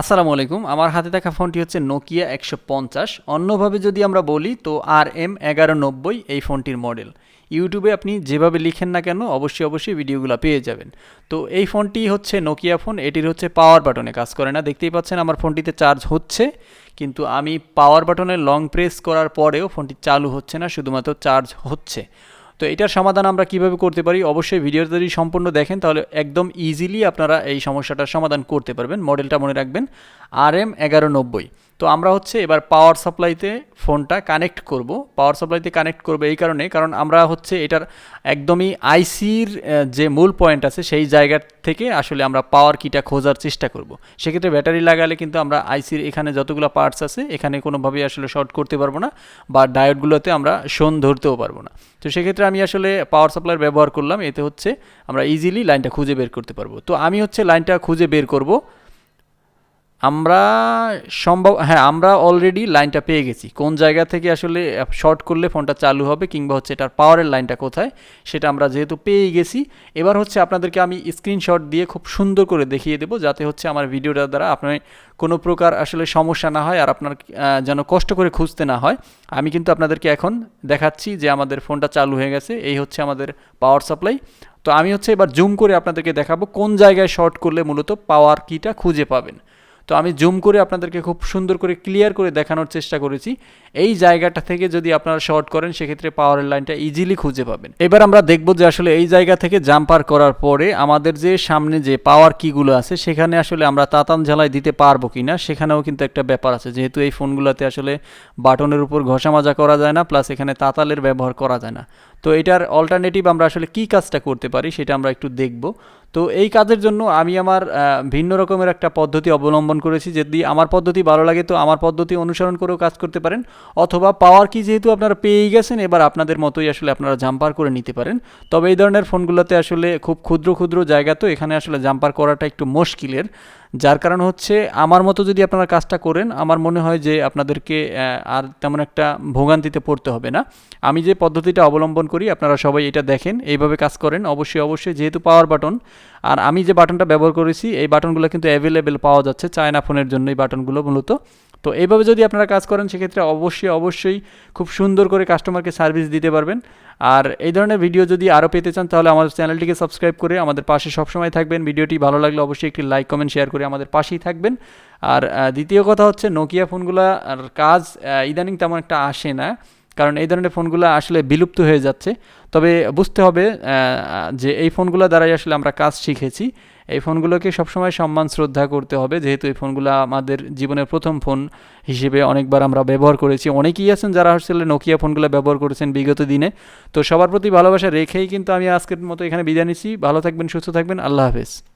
আসসালামু আলাইকুম। আমার হাতে থাকা ফোনটি হচ্ছে নোকিয়া একশো পঞ্চাশ। অন্যভাবে যদি আমরা বলি, তো আর এম এগারো নব্বই এই ফোনটির মডেল। ইউটিউবে আপনি যেভাবে লিখেন না কেন, অবশ্যই অবশ্যই ভিডিওগুলো পেয়ে যাবেন। তো এই ফোনটি হচ্ছে নোকিয়া ফোন, এটির হচ্ছে পাওয়ার বাটনে কাজ করে না। দেখতেই পাচ্ছেন আমার ফোনটিতে চার্জ হচ্ছে, কিন্তু আমি পাওয়ার বাটনে লং প্রেস করার পরেও ফোনটি চালু হচ্ছে না, শুধুমাত্র চার্জ হচ্ছে। তো এটার সমাধান আমরা কীভাবে করতে পারি? অবশ্যই ভিডিওটা যদি সম্পূর্ণ দেখেন, তাহলে একদম ইজিলি আপনারা এই সমস্যাটার সমাধান করতে পারবেন। মডেলটা মনে রাখবেন। আর এম এগারো নব্বই। তো আমরা হচ্ছে এবার পাওয়ার সাপ্লাইতে ফোনটা কানেক্ট করব। পাওয়ার সাপ্লাইতে কানেক্ট করব এই কারণে, কারণ আমরা হচ্ছে এটার একদমই আইসির যে মূল পয়েন্ট আছে সেই জায়গা থেকে আসলে আমরা পাওয়ার কিটা খোঁজার চেষ্টা করব। সেক্ষেত্রে ব্যাটারি লাগালে কিন্তু আমরা আইসির এখানে যতগুলো পার্টস আছে, এখানে কোনোভাবেই আসলে শর্ট করতে পারব না বা ডায়োডগুলোতে আমরা শোন ধরতেও পারব না। তো সেক্ষেত্রে আমি আসলে পাওয়ার সাপ্লাইয়ের ব্যবহার করলাম, এতে হচ্ছে আমরা ইজিলি লাইনটা খুঁজে বের করতে পারব। তো আমি হচ্ছে লাইনটা খুঁজে বের করব। আমরা সম্ভব হ্যাঁ আমরা অলরেডি লাইনটা পেয়ে গেছি। কোন জায়গা থেকে আসলে শর্ট করলে ফোনটা চালু হবে কিংবা হচ্ছে এটার পাওয়ারের লাইনটা কোথায়, সেটা আমরা যেহেতু পেয়ে গেছি। এবার হচ্ছে আপনাদেরকে আমি স্ক্রিনশট দিয়ে খুব সুন্দর করে দেখিয়ে দেবো, যাতে হচ্ছে আমার ভিডিওটার দ্বারা আপনার কোনো প্রকার আসলে সমস্যা না হয় আর আপনার যেন কষ্ট করে খুঁজতে না হয়। আমি কিন্তু আপনাদেরকে এখন দেখাচ্ছি যে আমাদের ফোনটা চালু হয়ে গেছে, এই হচ্ছে আমাদের পাওয়ার সাপ্লাই তো আমি হচ্ছে এবার জুম করে আপনাদেরকে দেখাবো কোন জায়গায় শর্ট করলে মূলত পাওয়ার কিটা খুঁজে পাবেন। তো আমি জুম করে আপনাদেরকে খুব সুন্দর করে ক্লিয়ার করে দেখানোর চেষ্টা করেছি। এই জায়গাটা থেকে যদি আপনারা শর্ট করেন, সেক্ষেত্রে পাওয়ারের লাইনটা ইজিলি খুঁজে পাবেন। এবার আমরা দেখব যে আসলে এই জায়গা থেকে জাম্পার করার পরে আমাদের যে সামনে যে পাওয়ার কিগুলো আছে, সেখানে আসলে আমরা তাতান ঝালাই দিতে পারব কি না সেখানেও কিন্তু একটা ব্যাপার আছে। যেহেতু এই ফোনগুলোতে আসলে বাটনের উপর ঘষা মাজা করা যায় না প্লাস এখানে তাতালের ব্যবহার করা যায় না। তো এটার অল্টারনেটিভ আমরা আসলে কি কাজটা করতে পারি, সেটা আমরা একটু দেখব। তো এই কাজের জন্য আমি আমার ভিন্ন রকমের একটা পদ্ধতি অবলম্বন করেছি। যদি আমার পদ্ধতি ভালো লাগে তো আমার পদ্ধতি অনুসরণ করেও কাজ করতে পারেন। অথবা পাওয়ার কি যেহেতু আপনারা পেয়েই গেছেন, এবার আপনাদের মতোই আসলে আপনারা জাম্পার করে নিতে পারেন। তবে এই ধরনের ফোনগুলোতে আসলে খুব ক্ষুদ্র ক্ষুদ্র জায়গা তো, এখানে আসলে জাম্পার করাটা একটু মুশকিলের। যার কারণ হচ্ছে আমার মতো যদি আপনারা কাজটা করেন, আমার মনে হয় যে আপনাদেরকে আর তেমন একটা ভোগান্তিতে পড়তে হবে না। আমি যে পদ্ধতিটা অবলম্বন করি, আপনারা সবাই এটা দেখেন, এইভাবে কাজ করেন। অবশ্যই অবশ্যই, যেহেতু পাওয়ার বাটন আর আমি যে বাটনটা ব্যবহার করেছি, এই বাটনগুলো কিন্তু অ্যাভেলেবেল পাওয়া যাচ্ছে চায়না ফোনের জন্য, এই বাটনগুলো মূলত। তো এইভাবে যদি আপনারা কাজ করেন, সেক্ষেত্রে অবশ্যই অবশ্যই খুব সুন্দর করে কাস্টমারকে সার্ভিস দিতে পারবেন। আর এই ধরনের ভিডিও যদি আরও পেতে চান, তাহলে আমাদের চ্যানেলটিকে সাবস্ক্রাইব করে আমাদের পাশে সবসময় থাকবেন। ভিডিওটি ভালো লাগলে অবশ্যই একটি লাইক কমেন্ট শেয়ার করে আমাদের পাশেই থাকবেন। আর দ্বিতীয় কথা হচ্ছে নোকিয়া ফোনগুলো কাজ ইদানিং তেমন একটা আসে না। কারণ এই ধরনের ফোনগুলো আসলে বিলুপ্ত হয়ে যাচ্ছে। তবে বুঝতে হবে যে এই ফোনগুলো দ্বারাই আসলে আমরা কাজ শিখেছি। এই ফোনগুলোকে সবসময় সম্মান, শ্রদ্ধা করতে হবে। যেহেতু এই ফোনগুলো আমাদের জীবনের প্রথম ফোন হিসেবে অনেকবার আমরা ব্যবহার করেছি। অনেকেই আছেন যারা আসলে নোকিয়া ফোনগুলো ব্যবহার করেছেন বিগত দিনে। তো সবার প্রতি ভালোবাসা রেখেই কিন্তু আমি আজকের মতো এখানে বিদায় নিচ্ছি। ভালো থাকবেন, সুস্থ থাকবেন। আল্লাহ হাফেজ।